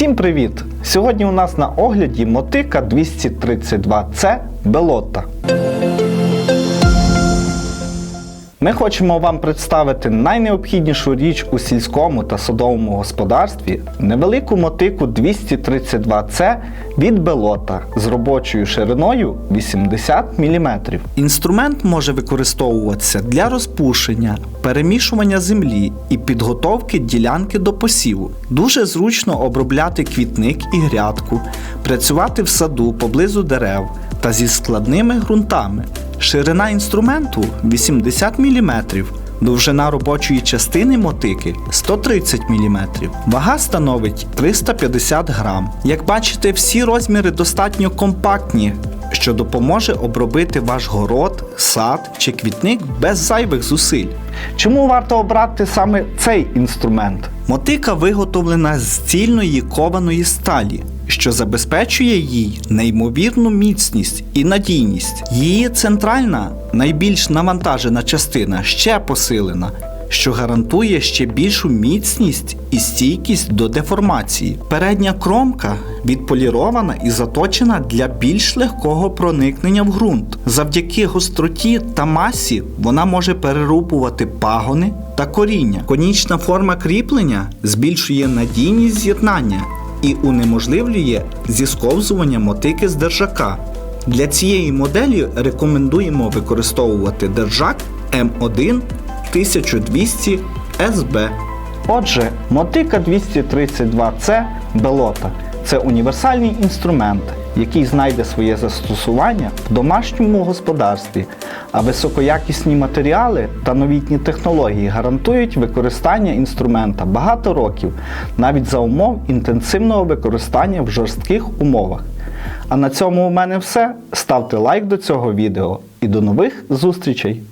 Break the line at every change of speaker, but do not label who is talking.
Всім привіт! Сьогодні у нас на огляді мотика 232C Белота. Ми хочемо вам представити найнеобхіднішу річ у сільському та садовому господарстві невелику мотику 232C від Белота з робочою шириною 80 мм. Інструмент може використовуватися для розпушення, перемішування землі і підготовки ділянки до посіву. Дуже зручно обробляти квітник і грядку, працювати в саду поблизу дерев та зі складними ґрунтами. Ширина інструменту 80 мм. Довжина робочої частини мотики 130 мм. Вага становить 350 грам. Як бачите, всі розміри достатньо компактні, що допоможе обробити ваш город, сад чи квітник без зайвих зусиль. Чому варто обрати саме цей інструмент? Мотика виготовлена з цільної кованої сталі, що забезпечує їй неймовірну міцність і надійність. Її центральна, найбільш навантажена частина ще посилена, що гарантує ще більшу міцність і стійкість до деформації. Передня кромка відполірована і заточена для більш легкого проникнення в ґрунт. Завдяки гостроті та масі вона може перерубувати пагони та коріння. Конічна форма кріплення збільшує надійність з'єднання і унеможливлює зісковзування мотики з держака. Для цієї моделі рекомендуємо використовувати держак М1 1200 SB. Отже, мотика 232C Белота це універсальний інструмент, який знайде своє застосування в домашньому господарстві, а високоякісні матеріали та новітні технології гарантують використання інструмента багато років, навіть за умов інтенсивного використання в жорстких умовах. А на цьому у мене все. Ставте лайк до цього відео і до нових зустрічей!